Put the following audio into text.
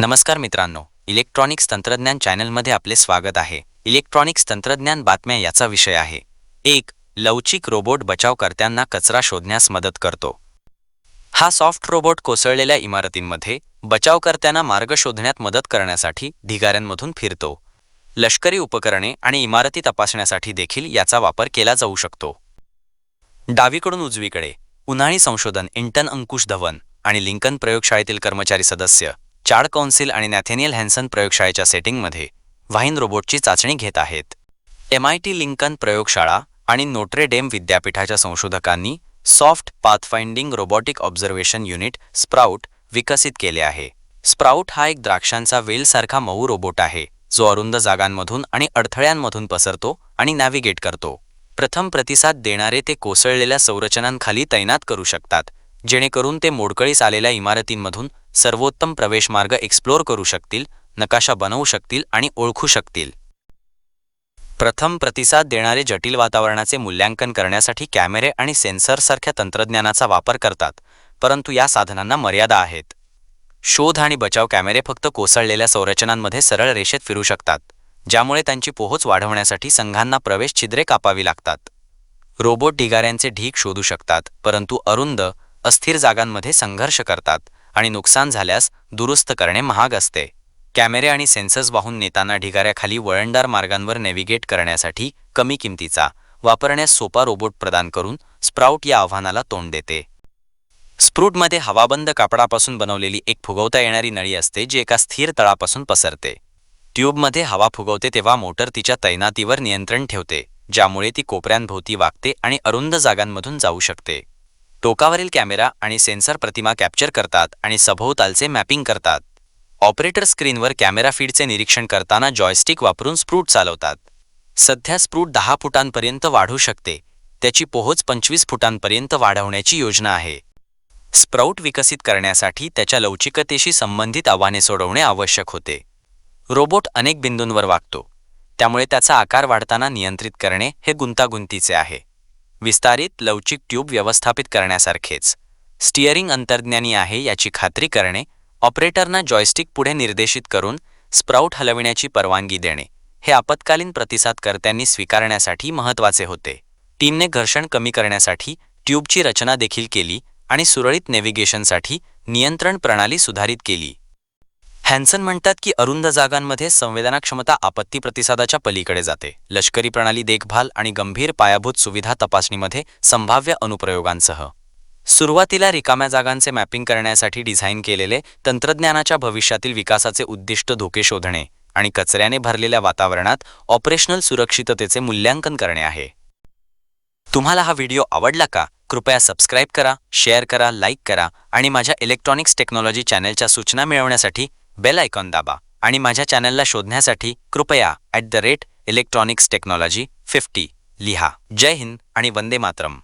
नमस्कार मित्रांनो इलेक्ट्रॉनिक्स तंत्रज्ञान चॅनलमध्ये आपले स्वागत आहे. इलेक्ट्रॉनिक्स तंत्रज्ञान बातम्या याचा विषय आहे. एक लवचिक रोबोट बचावकर्त्यांना कचरा शोधण्यास मदत करतो. हा सॉफ्ट रोबोट कोसळलेल्या इमारतींमध्ये बचावकर्त्यांना मार्ग शोधण्यात मदत करण्यासाठी ढिगाऱ्यांमधून फिरतो. लष्करी उपकरणे आणि इमारती तपासण्यासाठी देखील याचा वापर केला जाऊ शकतो. डावीकडून उजवीकडे उन्हाळी संशोधन इंटन अंकुश धवन आणि लिंकन प्रयोगशाळेतील कर्मचारी सदस्य चार्ड कौन्सिल आणि नॅथेनियल हॅन्सन प्रयोगशाळेच्या सेटिंगमध्ये व्हाईन रोबोटची चाचणी घेत आहेत. एम आय टी लिंकन प्रयोगशाळा आणि नोट्रे डेम विद्यापीठाच्या संशोधकांनी soft pathfinding robotic observation unit sprout विकसित केले आहे. स्प्राउट हा एक द्राक्षांचा वेलसारखा मऊ रोबोट आहे जो अरुंद जागांमधून आणि अडथळ्यांमधून पसरतो आणि नॅव्हिगेट करतो. प्रथम प्रतिसाद देणारे ते कोसळलेल्या संरचनांखाली तैनात करू शकतात जेणेकरून ते मोडकळीस आलेल्या इमारतींमधून सर्वोत्तम प्रवेशमार्ग एक्सप्लोर करू शकतील नकाशा बनवू शकतील आणि ओळखू शकतील. प्रथम प्रतिसाद देणारे जटिल वातावरणाचे मूल्यांकन करण्यासाठी कॅमेरे आणि सेन्सरसारख्या तंत्रज्ञानाचा वापर करतात परंतु या साधनांना मर्यादा आहेत. शोध आणि बचाव कॅमेरे फक्त कोसळलेल्या संरचनांमध्ये सरळ रेषेत फिरू शकतात ज्यामुळे त्यांची पोहोच वाढवण्यासाठी संघांना प्रवेश छिद्रे कापावी लागतात. रोबोट ढिगाऱ्यांचे ढीक शोधू शकतात परंतु अरुंद अस्थिर जागांमध्ये संघर्ष करतात. आणि नुकसान झाल्यास दुरुस्त करणे महाग असते. कॅमेरे आणि सेन्सर्स वाहून नेताना ढिगाऱ्याखाली वळणदार मार्गांवर नेव्हिगेट करण्यासाठी कमी किमतीचा वापरण्यास सोपा रोबोट प्रदान करून स्प्राउट या आव्हानाला तोंड देते. स्प्रूटमध्ये हवाबंद कापडापासून बनवलेली एक फुगवता येणारी नळी असते जी एका स्थिर तळापासून पसरते. ट्यूबमध्ये हवा फुगवते तेव्हा मोटर तिच्या तैनातीवर नियंत्रण ठेवते ज्यामुळे ती कोपऱ्यांभोवती वागते आणि अरुंद जागांमधून जाऊ शकते. टोकावरील कॅमेरा आणि सेन्सर प्रतिमा कॅप्चर करतात आणि सभोवतालचे मॅपिंग करतात. ऑपरेटर स्क्रीनवर कॅमेरा फीडचे निरीक्षण करताना जॉयस्टिक वापरून स्प्रूट चालवतात. सध्या स्प्रूट दहा फुटांपर्यंत वाढू शकते. त्याची पोहोच पंचवीस फुटांपर्यंत वाढवण्याची योजना आहे. स्प्राउट विकसित करण्यासाठी त्याच्या लवचिकतेशी संबंधित आव्हाने सोडवणे आवश्यक होते. रोबोट अनेक बिंदूंवर वागतो. त्यामुळे त्याचा आकार वाढताना नियंत्रित करणे हे गुंतागुंतीचे आहे. विस्तारित लवचिक ट्यूब व्यवस्थापित करण्यासारखेच. स्टिअरिंग अंतर्ज्ञानी आहे याची खात्री करणे ऑपरेटरना जॉयस्टिक पुढे निर्देशित करून स्प्राउट हलविण्याची परवानगी देणे हे आपत्कालीन प्रतिसादकर्त्यांनी स्वीकारण्यासाठी महत्त्वाचे होते. टीमने घर्षण कमी करण्यासाठी ट्यूबची रचना देखील केली आणि सुरळीत नेव्हिगेशनसाठी नियंत्रण प्रणाली सुधारित केली. हॅन्सन म्हणतात की अरुंद जागांमध्ये संवेदनाक्षमता आपत्ती प्रतिसादाच्या पलीकडे जाते. लष्करी प्रणाली देखभाल आणि गंभीर पायाभूत सुविधा तपासणीमध्ये संभाव्य अनुप्रयोगांसह. सुरुवातीला रिकाम्या जागांचे मॅपिंग करण्यासाठी डिझाईन केलेले तंत्रज्ञानाच्या भविष्यातील विकासाचे उद्दिष्ट धोके शोधणे आणि कचऱ्याने भरलेल्या वातावरणात ऑपरेशनल सुरक्षिततेचे मूल्यांकन करणे आहे. तुम्हाला हा व्हिडिओ आवडला का? कृपया सबस्क्राईब करा शेअर करा लाईक करा आणि माझ्या इलेक्ट्रॉनिक्स टेक्नॉलॉजी चॅनलच्या सूचना मिळवण्यासाठी बेल आयकॉन दाबा आणि माझ्या चॅनलला शोधण्यासाठी कृपया at the rate electronics technology fifty लिहा. जय हिंद आणि वंदे मातरम.